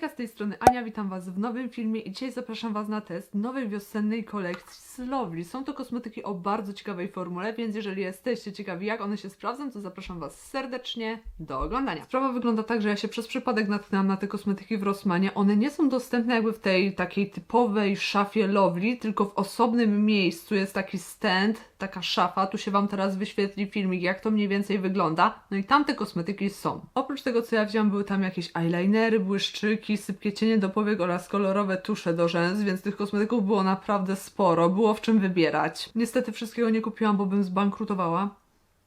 Hejka z tej strony Ania, witam Was w nowym filmie i dzisiaj zapraszam Was na test nowej wiosennej kolekcji z Lovely. Są to kosmetyki o bardzo ciekawej formule, więc jeżeli jesteście ciekawi jak one się sprawdzą, to zapraszam Was serdecznie do oglądania. Sprawa wygląda tak, że ja się przez przypadek natknęłam na te kosmetyki w Rossmanie. One nie są dostępne jakby w tej takiej typowej szafie Lovely, tylko w osobnym miejscu jest taki stand, taka szafa. Tu się Wam teraz wyświetli filmik, jak to mniej więcej wygląda. No i tam te kosmetyki są. Oprócz tego, co ja wziąłam, były tam jakieś eyelinery, błyszczyki, sypkie cienie do powiek oraz kolorowe tusze do rzęs, więc tych kosmetyków było naprawdę sporo. Było w czym wybierać. Niestety wszystkiego nie kupiłam, bo bym zbankrutowała.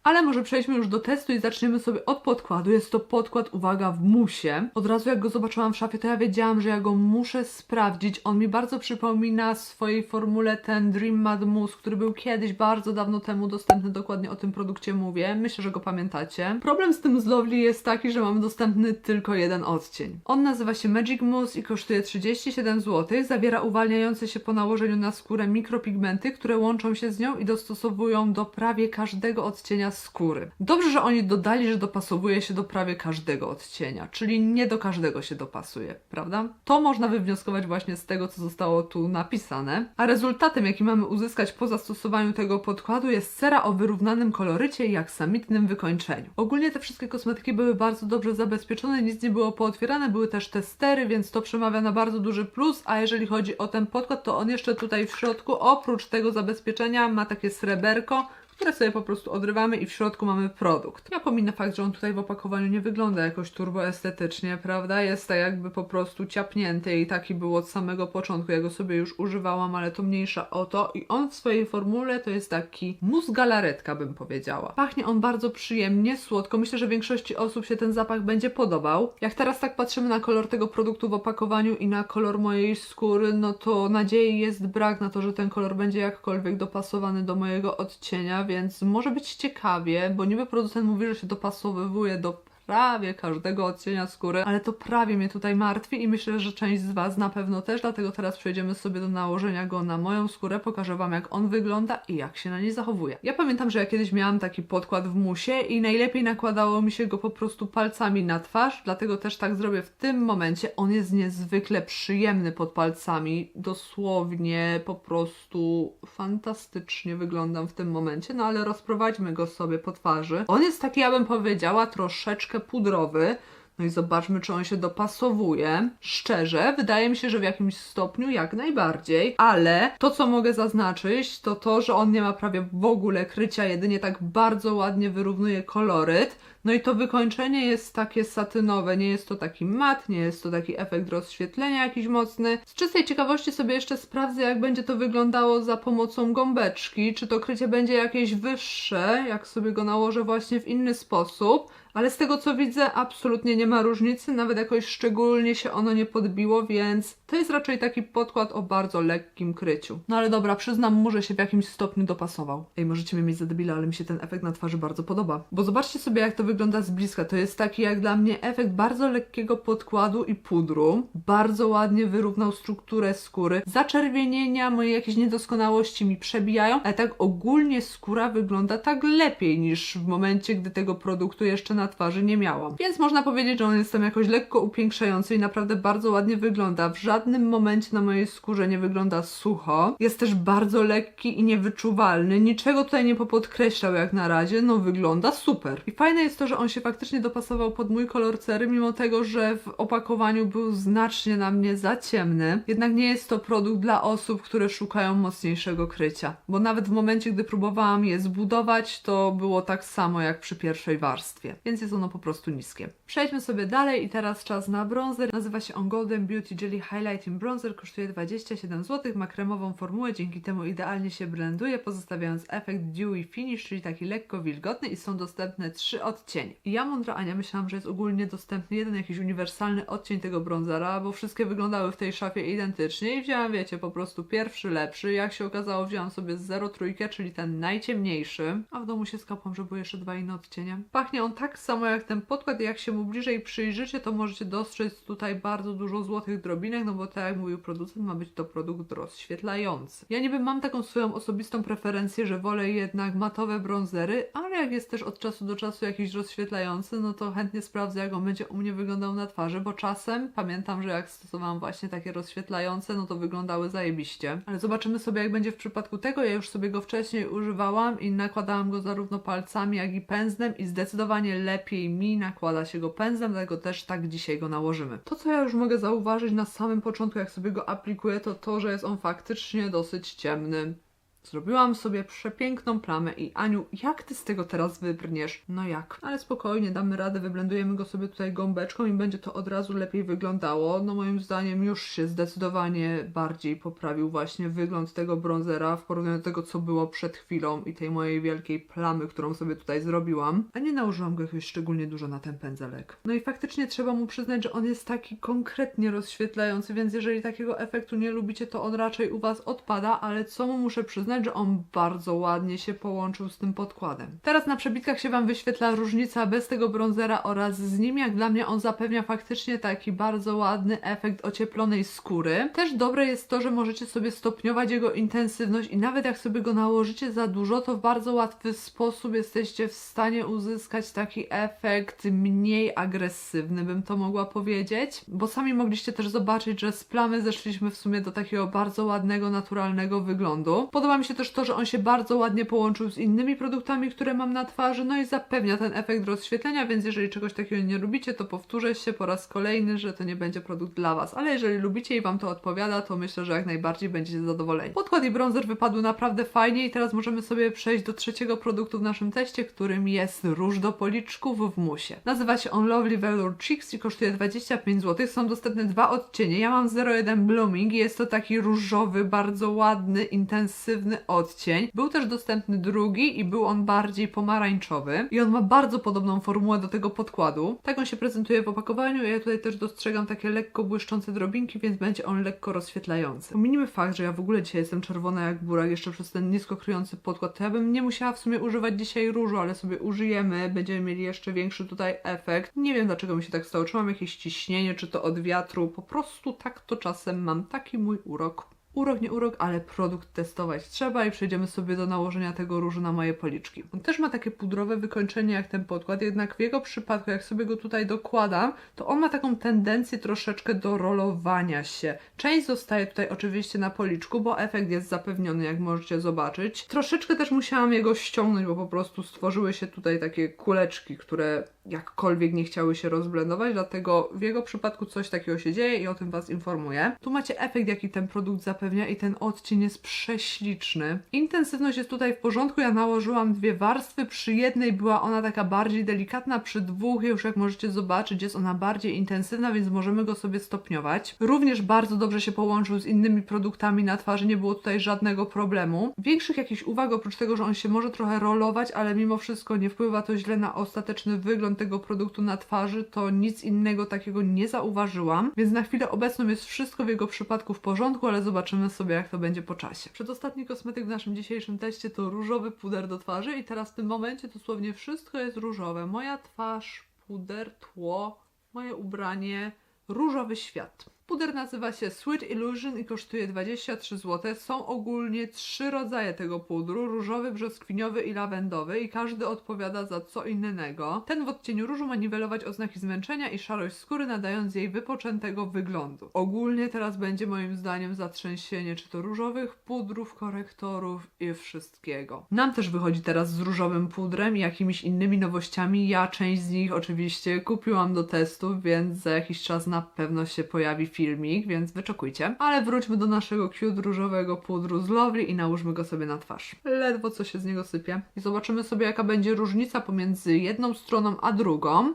Ale może przejdźmy już do testu i zaczniemy sobie od podkładu. Jest to podkład, uwaga, w musie. Od razu jak go zobaczyłam w szafie, to ja wiedziałam, że ja go muszę sprawdzić. On mi bardzo przypomina swojej formule ten Dream Mad Mousse, który był kiedyś, bardzo dawno temu dostępny. Dokładnie o tym produkcie mówię. Myślę, że go pamiętacie. Problem z tym z Lovely jest taki, że mamy dostępny tylko jeden odcień. On nazywa się Magic Mousse i kosztuje 37 zł. Zawiera uwalniające się po nałożeniu na skórę mikropigmenty, które łączą się z nią i dostosowują do prawie każdego odcienia skóry. Dobrze, że oni dodali, że dopasowuje się do prawie każdego odcienia, czyli nie do każdego się dopasuje, prawda? To można wywnioskować właśnie z tego, co zostało tu napisane. A rezultatem, jaki mamy uzyskać po zastosowaniu tego podkładu, jest cera o wyrównanym kolorycie i aksamitnym wykończeniu. Ogólnie te wszystkie kosmetyki były bardzo dobrze zabezpieczone, nic nie było pootwierane, były też testery, więc to przemawia na bardzo duży plus. A jeżeli chodzi o ten podkład, to on jeszcze tutaj w środku, oprócz tego zabezpieczenia, ma takie sreberko, które sobie po prostu odrywamy i w środku mamy produkt. Ja pominę fakt, że on tutaj w opakowaniu nie wygląda jakoś turbo estetycznie, prawda? Jest tak jakby po prostu ciapnięty i taki był od samego początku. Ja go sobie już używałam, ale to mniejsza o to. I on w swojej formule to jest taki mus galaretka, bym powiedziała. Pachnie on bardzo przyjemnie, słodko. Myślę, że większości osób się ten zapach będzie podobał. Jak teraz tak patrzymy na kolor tego produktu w opakowaniu i na kolor mojej skóry, no to nadziei jest brak na to, że ten kolor będzie jakkolwiek dopasowany do mojego odcienia, więc może być ciekawie, bo niby producent mówi, że się dopasowywuje do prawie każdego odcienia skóry, ale to prawie mnie tutaj martwi i myślę, że część z Was na pewno też, dlatego teraz przejdziemy sobie do nałożenia go na moją skórę, pokażę Wam jak on wygląda i jak się na niej zachowuje. Ja pamiętam, że ja kiedyś miałam taki podkład w musie i najlepiej nakładało mi się go po prostu palcami na twarz, dlatego też tak zrobię w tym momencie. On jest niezwykle przyjemny pod palcami, dosłownie po prostu fantastycznie wyglądam w tym momencie, no ale rozprowadźmy go sobie po twarzy. On jest taki, ja bym powiedziała, troszeczkę pudrowy, no i zobaczmy, czy on się dopasowuje. Szczerze, wydaje mi się, że w jakimś stopniu jak najbardziej, ale to, co mogę zaznaczyć, to to, że on nie ma prawie w ogóle krycia, jedynie tak bardzo ładnie wyrównuje koloryt. No i to wykończenie jest takie satynowe, nie jest to taki mat, nie jest to taki efekt rozświetlenia jakiś mocny. Z czystej ciekawości sobie jeszcze sprawdzę, jak będzie to wyglądało za pomocą gąbeczki, czy to krycie będzie jakieś wyższe, jak sobie go nałożę właśnie w inny sposób. Ale z tego co widzę, absolutnie nie ma różnicy, nawet jakoś szczególnie się ono nie podbiło, więc to jest raczej taki podkład o bardzo lekkim kryciu. No ale dobra, przyznam mu, że się w jakimś stopniu dopasował. Ej, możecie mnie mieć za debila, ale mi się ten efekt na twarzy bardzo podoba. Bo zobaczcie sobie, jak to wygląda z bliska. To jest taki jak dla mnie efekt bardzo lekkiego podkładu i pudru. Bardzo ładnie wyrównał strukturę skóry. Zaczerwienienia, moje jakieś niedoskonałości mi przebijają, ale tak ogólnie skóra wygląda tak lepiej niż w momencie, gdy tego produktu jeszcze na twarzy nie miałam. Więc można powiedzieć, że on jest tam jakoś lekko upiększający i naprawdę bardzo ładnie wygląda. W żadnym momencie na mojej skórze nie wygląda sucho. Jest też bardzo lekki i niewyczuwalny. Niczego tutaj nie popodkreślał jak na razie. No wygląda super. I fajne jest to, że on się faktycznie dopasował pod mój kolor cery, mimo tego, że w opakowaniu był znacznie na mnie za ciemny. Jednak nie jest to produkt dla osób, które szukają mocniejszego krycia. Bo nawet w momencie, gdy próbowałam je zbudować, to było tak samo jak przy pierwszej warstwie. Więc jest ono po prostu niskie. Przejdźmy sobie dalej i teraz czas na bronzer. Nazywa się on Golden Beauty Jelly Highlighting Bronzer. Kosztuje 27 zł. Ma kremową formułę, dzięki temu idealnie się blenduje, pozostawiając efekt dewy finish, czyli taki lekko wilgotny i są dostępne trzy odcienie. Ja, mądra Ania, myślałam, że jest ogólnie dostępny jeden jakiś uniwersalny odcień tego bronzera, bo wszystkie wyglądały w tej szafie identycznie i wzięłam, wiecie, po prostu pierwszy lepszy. Jak się okazało, wzięłam sobie 03, czyli ten najciemniejszy, a w domu się skapłam, że były jeszcze dwa inne odcienie. Pachnie on tak samo jak ten podkład i jak się mu bliżej przyjrzycie, to możecie dostrzec tutaj bardzo dużo złotych drobinek, no bo tak jak mówił producent, ma być to produkt rozświetlający. Ja niby mam taką swoją osobistą preferencję, że wolę jednak matowe bronzery, ale jak jest też od czasu do czasu jakiś rozświetlający, no to chętnie sprawdzę, jak on będzie u mnie wyglądał na twarzy, bo czasem pamiętam, że jak stosowałam właśnie takie rozświetlające, no to wyglądały zajebiście. Ale zobaczymy sobie, jak będzie w przypadku tego. Ja już sobie go wcześniej używałam i nakładałam go zarówno palcami, jak i pędzlem i zdecydowanie lepiej mi nakłada się go pędzlem, dlatego też tak dzisiaj go nałożymy. To, co ja już mogę zauważyć na samym początku, jak sobie go aplikuję, to to, że jest on faktycznie dosyć ciemny. Zrobiłam sobie przepiękną plamę i Aniu, jak ty z tego teraz wybrniesz? No jak? Ale spokojnie, damy radę, wyblendujemy go sobie tutaj gąbeczką i będzie to od razu lepiej wyglądało. No moim zdaniem już się zdecydowanie bardziej poprawił właśnie wygląd tego bronzera w porównaniu do tego, co było przed chwilą i tej mojej wielkiej plamy, którą sobie tutaj zrobiłam. A nie nałożyłam go jakoś szczególnie dużo na ten pędzelek. No i faktycznie trzeba mu przyznać, że on jest taki konkretnie rozświetlający, więc jeżeli takiego efektu nie lubicie, to on raczej u Was odpada, ale co mu muszę przyznać, że on bardzo ładnie się połączył z tym podkładem. Teraz na przebitkach się Wam wyświetla różnica bez tego bronzera oraz z nim. Jak dla mnie on zapewnia faktycznie taki bardzo ładny efekt ocieplonej skóry. Też dobre jest to, że możecie sobie stopniować jego intensywność i nawet jak sobie go nałożycie za dużo, to w bardzo łatwy sposób jesteście w stanie uzyskać taki efekt mniej agresywny, bym to mogła powiedzieć. Bo sami mogliście też zobaczyć, że z plamy zeszliśmy w sumie do takiego bardzo ładnego, naturalnego wyglądu. Podoba mi się też to, że on się bardzo ładnie połączył z innymi produktami, które mam na twarzy, no i zapewnia ten efekt rozświetlenia, więc jeżeli czegoś takiego nie lubicie, to powtórzę się po raz kolejny, że to nie będzie produkt dla Was. Ale jeżeli lubicie i Wam to odpowiada, to myślę, że jak najbardziej będziecie zadowoleni. Podkład i bronzer wypadły naprawdę fajnie i teraz możemy sobie przejść do trzeciego produktu w naszym teście, którym jest róż do policzków w musie. Nazywa się on Lovely Velour Cheeks i kosztuje 25 zł. Są dostępne dwa odcienie. Ja mam 01 Blooming i jest to taki różowy, bardzo ładny, intensywny odcień. Był też dostępny drugi i był on bardziej pomarańczowy i on ma bardzo podobną formułę do tego podkładu. Tak on się prezentuje w opakowaniu. Ja tutaj też dostrzegam takie lekko błyszczące drobinki, więc będzie on lekko rozświetlający. Pominimy fakt, że ja w ogóle dzisiaj jestem czerwona jak burak jeszcze przez ten nisko kryjący podkład, to ja bym nie musiała w sumie używać dzisiaj różu, ale sobie użyjemy, będziemy mieli jeszcze większy tutaj efekt. Nie wiem dlaczego mi się tak stało, czy mam jakieś ciśnienie, czy to od wiatru, po prostu tak to czasem mam, taki mój urok. Urok, nie urok, ale produkt testować trzeba i przejdziemy sobie do nałożenia tego różu na moje policzki. On też ma takie pudrowe wykończenie jak ten podkład, jednak w jego przypadku, jak sobie go tutaj dokładam, to on ma taką tendencję troszeczkę do rolowania się. Część zostaje tutaj oczywiście na policzku, bo efekt jest zapewniony, jak możecie zobaczyć. Troszeczkę też musiałam jego ściągnąć, bo po prostu stworzyły się tutaj takie kuleczki, które jakkolwiek nie chciały się rozblendować, dlatego w jego przypadku coś takiego się dzieje i o tym Was informuję. Tu macie efekt, jaki ten produkt zapewnia i ten odcień jest prześliczny. Intensywność jest tutaj w porządku, ja nałożyłam dwie warstwy, przy jednej była ona taka bardziej delikatna, przy dwóch już jak możecie zobaczyć jest ona bardziej intensywna, więc możemy go sobie stopniować. Również bardzo dobrze się połączył z innymi produktami na twarzy, nie było tutaj żadnego problemu. Większych jakichś uwag, oprócz tego, że on się może trochę rolować, ale mimo wszystko nie wpływa to źle na ostateczny wygląd tego produktu na twarzy, to nic innego takiego nie zauważyłam, więc na chwilę obecną jest wszystko w jego przypadku w porządku, ale zobaczymy sobie jak to będzie po czasie. Przedostatni kosmetyk w naszym dzisiejszym teście to różowy puder do twarzy i teraz w tym momencie dosłownie wszystko jest różowe. Moja twarz, puder, tło, moje ubranie, różowy świat. Puder nazywa się Sweet Illusion i kosztuje 23 zł. Są ogólnie trzy rodzaje tego pudru: różowy, brzoskwiniowy i lawendowy, i każdy odpowiada za co innego. Ten w odcieniu różu ma niwelować oznaki zmęczenia i szarość skóry, nadając jej wypoczętego wyglądu. Ogólnie teraz będzie moim zdaniem zatrzęsienie czy to różowych pudrów, korektorów i wszystkiego. Nam też wychodzi teraz z różowym pudrem i jakimiś innymi nowościami. Ja część z nich oczywiście kupiłam do testów, więc za jakiś czas na pewno się pojawi filmik, więc wyczekujcie. Ale wróćmy do naszego cute różowego pudru z Lovely i nałóżmy go sobie na twarz. Ledwo co się z niego sypie. I zobaczymy sobie jaka będzie różnica pomiędzy jedną stroną a drugą.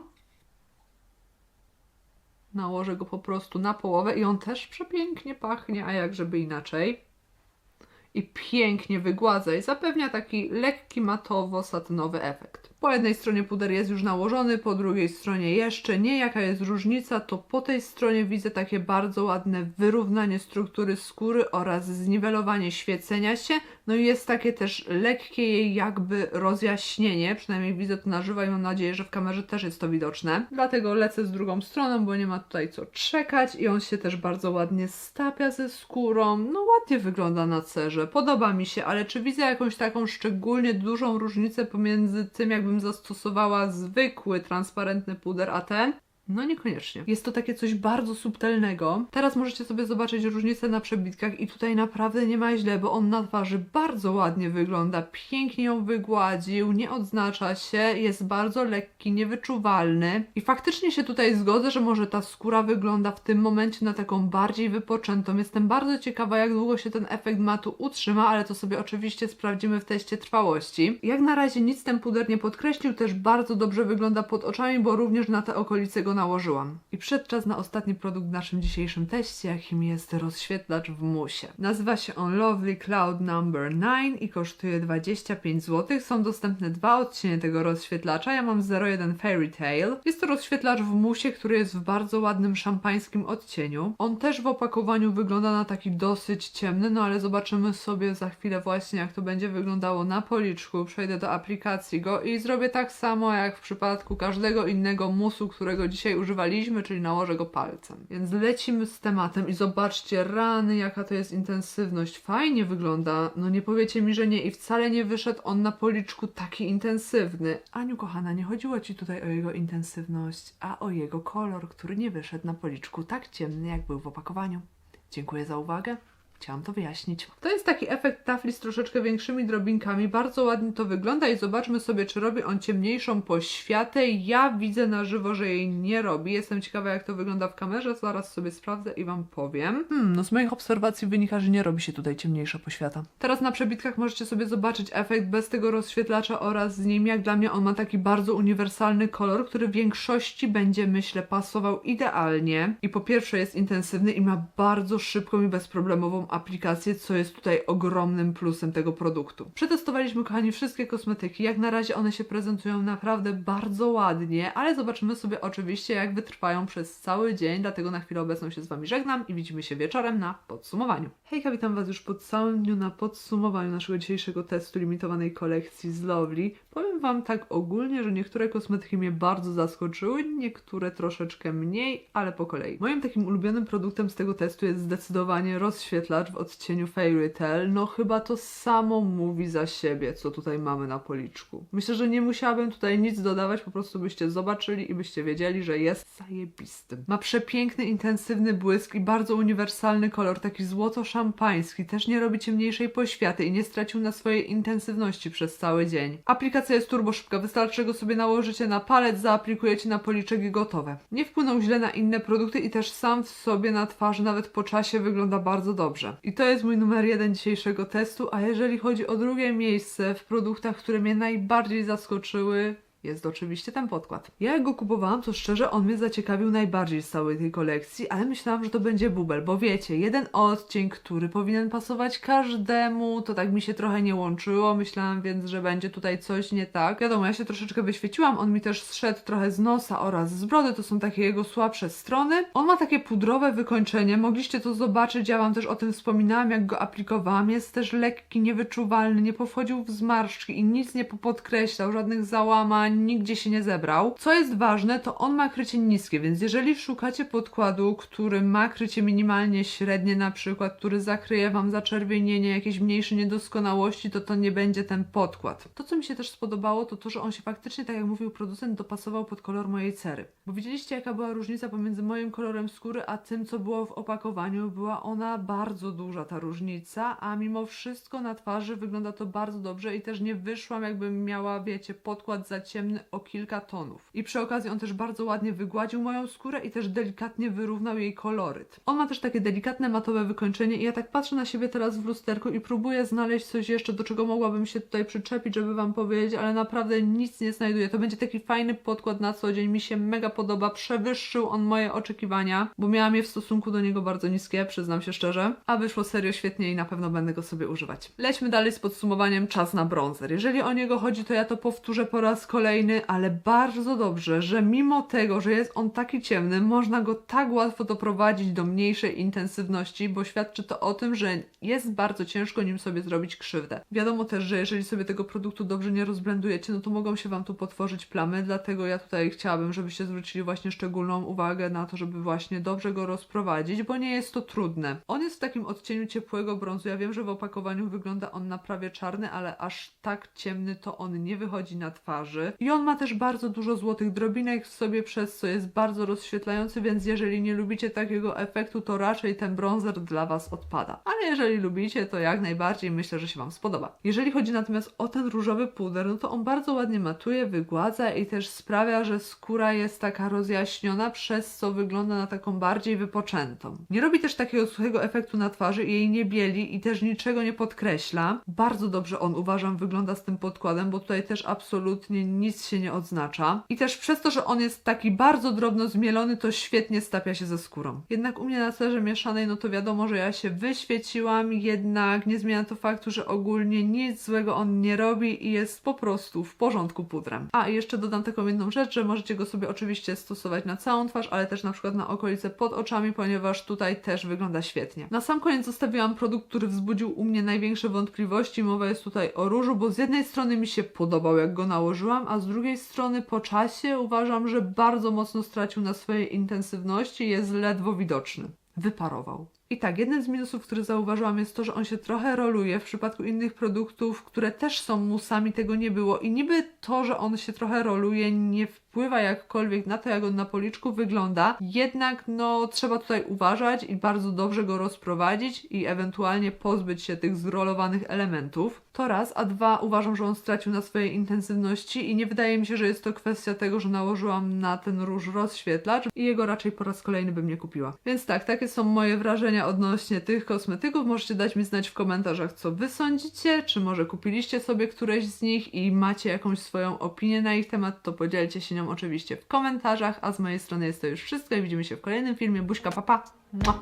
Nałożę go po prostu na połowę i on też przepięknie pachnie, a jak żeby inaczej. I pięknie wygładza i zapewnia taki lekki matowo-satynowy efekt. Po jednej stronie puder jest już nałożony, po drugiej stronie jeszcze nie. Jaka jest różnica? To po tej stronie widzę takie bardzo ładne wyrównanie struktury skóry oraz zniwelowanie świecenia się. No i jest takie też lekkie jej jakby rozjaśnienie, przynajmniej widzę to na żywo i mam nadzieję, że w kamerze też jest to widoczne. Dlatego lecę z drugą stroną, bo nie ma tutaj co czekać i on się też bardzo ładnie stapia ze skórą. No ładnie wygląda na cerze, podoba mi się, ale czy widzę jakąś taką szczególnie dużą różnicę pomiędzy tym, jak jakbym zastosowała zwykły, transparentny puder, a ten no niekoniecznie. Jest to takie coś bardzo subtelnego. Teraz możecie sobie zobaczyć różnicę na przebitkach i tutaj naprawdę nie ma źle, bo on na twarzy bardzo ładnie wygląda, pięknie ją wygładził, nie odznacza się, jest bardzo lekki, niewyczuwalny i faktycznie się tutaj zgodzę, że może ta skóra wygląda w tym momencie na taką bardziej wypoczętą. Jestem bardzo ciekawa, jak długo się ten efekt matu utrzyma, ale to sobie oczywiście sprawdzimy w teście trwałości. Jak na razie nic ten puder nie podkreślił, też bardzo dobrze wygląda pod oczami, bo również na te okolice go nałożyłam. I przyszedł czas na ostatni produkt w naszym dzisiejszym teście, jakim jest rozświetlacz w musie. Nazywa się on Lovely Cloud Number 9 i kosztuje 25 zł. Są dostępne dwa odcienie tego rozświetlacza. Ja mam 01 Fairy Tale. Jest to rozświetlacz w musie, który jest w bardzo ładnym szampańskim odcieniu. On też w opakowaniu wygląda na taki dosyć ciemny, no ale zobaczymy sobie za chwilę właśnie jak to będzie wyglądało na policzku. Przejdę do aplikacji go i zrobię tak samo jak w przypadku każdego innego musu, którego dzisiaj używaliśmy, czyli nałożę go palcem. Więc lecimy z tematem i zobaczcie rany, jaka to jest intensywność. Fajnie wygląda, no nie powiecie mi, że nie i wcale nie wyszedł on na policzku taki intensywny. Aniu kochana, nie chodziło Ci tutaj o jego intensywność, a o jego kolor, który nie wyszedł na policzku tak ciemny, jak był w opakowaniu. Dziękuję za uwagę. Chciałam to wyjaśnić. To jest taki efekt tafli z troszeczkę większymi drobinkami. Bardzo ładnie to wygląda i zobaczmy sobie, czy robi on ciemniejszą poświatę. Ja widzę na żywo, że jej nie robi. Jestem ciekawa, jak to wygląda w kamerze. Zaraz sobie sprawdzę i Wam powiem. Hmm, no z moich obserwacji wynika, że nie robi się tutaj ciemniejsza poświata. Teraz na przebitkach możecie sobie zobaczyć efekt bez tego rozświetlacza oraz z nim. Jak dla mnie on ma taki bardzo uniwersalny kolor, który w większości będzie, myślę, pasował idealnie. I po pierwsze jest intensywny i ma bardzo szybką i bezproblemową aplikację, co jest tutaj ogromnym plusem tego produktu. Przetestowaliśmy, kochani, wszystkie kosmetyki. Jak na razie one się prezentują naprawdę bardzo ładnie, ale zobaczymy sobie oczywiście, jak wytrwają przez cały dzień. Dlatego na chwilę obecną się z Wami żegnam i widzimy się wieczorem na podsumowaniu. Hejka, witam Was już po całym dniu na podsumowaniu naszego dzisiejszego testu limitowanej kolekcji z Lovely. Powiem Wam tak ogólnie, że niektóre kosmetyki mnie bardzo zaskoczyły, niektóre troszeczkę mniej, ale po kolei. Moim takim ulubionym produktem z tego testu jest zdecydowanie rozświetlacz w odcieniu Fairy Tale. No chyba to samo mówi za siebie, co tutaj mamy na policzku. Myślę, że nie musiałabym tutaj nic dodawać, po prostu byście zobaczyli i byście wiedzieli, że jest zajebistym. Ma przepiękny, intensywny błysk i bardzo uniwersalny kolor, taki złoto-szampański. Też nie robi ciemniejszej poświaty i nie stracił na swojej intensywności przez cały dzień. Aplikacja jest turbo szybka, wystarczy go sobie nałożycie na palec, zaaplikujecie na policzek i gotowe. Nie wpłynął źle na inne produkty i też sam w sobie na twarzy nawet po czasie wygląda bardzo dobrze. I to jest mój numer jeden dzisiejszego testu, a jeżeli chodzi o drugie miejsce w produktach, które mnie najbardziej zaskoczyły, jest oczywiście ten podkład. Ja jak go kupowałam, to szczerze on mnie zaciekawił najbardziej z całej tej kolekcji, ale myślałam, że to będzie bubel, bo wiecie, jeden odcień, który powinien pasować każdemu, to tak mi się trochę nie łączyło. Myślałam więc, że będzie tutaj coś nie tak. Wiadomo, ja się troszeczkę wyświeciłam, on mi też zszedł trochę z nosa oraz z brody, to są takie jego słabsze strony. On ma takie pudrowe wykończenie, mogliście to zobaczyć, ja Wam też o tym wspominałam, jak go aplikowałam. Jest też lekki, niewyczuwalny, nie powchodził w zmarszczki i nic nie podkreślał, żadnych załamań, nigdzie się nie zebrał. Co jest ważne, to on ma krycie niskie, więc jeżeli szukacie podkładu, który ma krycie minimalnie średnie na przykład, który zakryje Wam zaczerwienienie, jakieś mniejsze niedoskonałości, to to nie będzie ten podkład. To, co mi się też spodobało, to to, że on się faktycznie, tak jak mówił producent, dopasował pod kolor mojej cery. Bo widzieliście, jaka była różnica pomiędzy moim kolorem skóry, a tym, co było w opakowaniu. Była ona bardzo duża, ta różnica, a mimo wszystko na twarzy wygląda to bardzo dobrze i też nie wyszłam, jakbym miała, wiecie, podkład za ciemny o kilka tonów. I przy okazji on też bardzo ładnie wygładził moją skórę i też delikatnie wyrównał jej koloryt. On ma też takie delikatne matowe wykończenie i ja tak patrzę na siebie teraz w lusterku i próbuję znaleźć coś jeszcze, do czego mogłabym się tutaj przyczepić, żeby wam powiedzieć, ale naprawdę nic nie znajduję. To będzie taki fajny podkład na co dzień, mi się mega podoba, przewyższył on moje oczekiwania, bo miałam je w stosunku do niego bardzo niskie, przyznam się szczerze, a wyszło serio świetnie i na pewno będę go sobie używać. Lećmy dalej z podsumowaniem czas na bronzer. Jeżeli o niego chodzi, to ja to powtórzę po raz kolejny, ale bardzo dobrze, że mimo tego, że jest on taki ciemny, można go tak łatwo doprowadzić do mniejszej intensywności, bo świadczy to o tym, że jest bardzo ciężko nim sobie zrobić krzywdę. Wiadomo też, że jeżeli sobie tego produktu dobrze nie rozblendujecie, no to mogą się Wam tu potworzyć plamy, dlatego ja tutaj chciałabym, żebyście zwrócili właśnie szczególną uwagę na to, żeby właśnie dobrze go rozprowadzić, bo nie jest to trudne. On jest w takim odcieniu ciepłego brązu. Ja wiem, że w opakowaniu wygląda on na prawie czarny, ale aż tak ciemny to on nie wychodzi na twarzy. I on ma też bardzo dużo złotych drobinek w sobie, przez co jest bardzo rozświetlający, więc jeżeli nie lubicie takiego efektu, to raczej ten bronzer dla Was odpada. Ale jeżeli lubicie, to jak najbardziej myślę, że się Wam spodoba. Jeżeli chodzi natomiast o ten różowy puder, no to on bardzo ładnie matuje, wygładza i też sprawia, że skóra jest taka rozjaśniona, przez co wygląda na taką bardziej wypoczętą. Nie robi też takiego suchego efektu na twarzy jej nie bieli i też niczego nie podkreśla. Bardzo dobrze on uważam wygląda z tym podkładem, bo tutaj też absolutnie nic się nie odznacza. I też przez to, że on jest taki bardzo drobno zmielony, to świetnie stapia się ze skórą. Jednak u mnie na cerze mieszanej, no to wiadomo, że ja się wyświeciłam, jednak nie zmienia to faktu, że ogólnie nic złego on nie robi i jest po prostu w porządku pudrem. A i jeszcze dodam taką jedną rzecz, że możecie go sobie oczywiście stosować na całą twarz, ale też na przykład na okolice pod oczami, ponieważ tutaj też wygląda świetnie. Na sam koniec zostawiłam produkt, który wzbudził u mnie największe wątpliwości. Mowa jest tutaj o różu, bo z jednej strony mi się podobał, jak go nałożyłam, a z drugiej strony po czasie uważam, że bardzo mocno stracił na swojej intensywności jest ledwo widoczny. Wyparował. I tak, jednym z minusów, który zauważyłam, jest to, że on się trochę roluje. W przypadku innych produktów, które też są musami, tego nie było. I niby to, że on się trochę roluje, nie wpływa jakkolwiek na to, jak on na policzku wygląda. Jednak, no, trzeba tutaj uważać i bardzo dobrze go rozprowadzić i ewentualnie pozbyć się tych zrolowanych elementów. To raz, a dwa, uważam, że on stracił na swojej intensywności i nie wydaje mi się, że jest to kwestia tego, że nałożyłam na ten róż rozświetlacz i jego raczej po raz kolejny bym nie kupiła. Więc tak, takie są moje wrażenia odnośnie tych kosmetyków. Możecie dać mi znać w komentarzach, co wy sądzicie, czy może kupiliście sobie któreś z nich i macie jakąś swoją opinię na ich temat, to podzielcie się nią oczywiście w komentarzach, a z mojej strony jest to już wszystko i widzimy się w kolejnym filmie. Buźka, papa! Mua.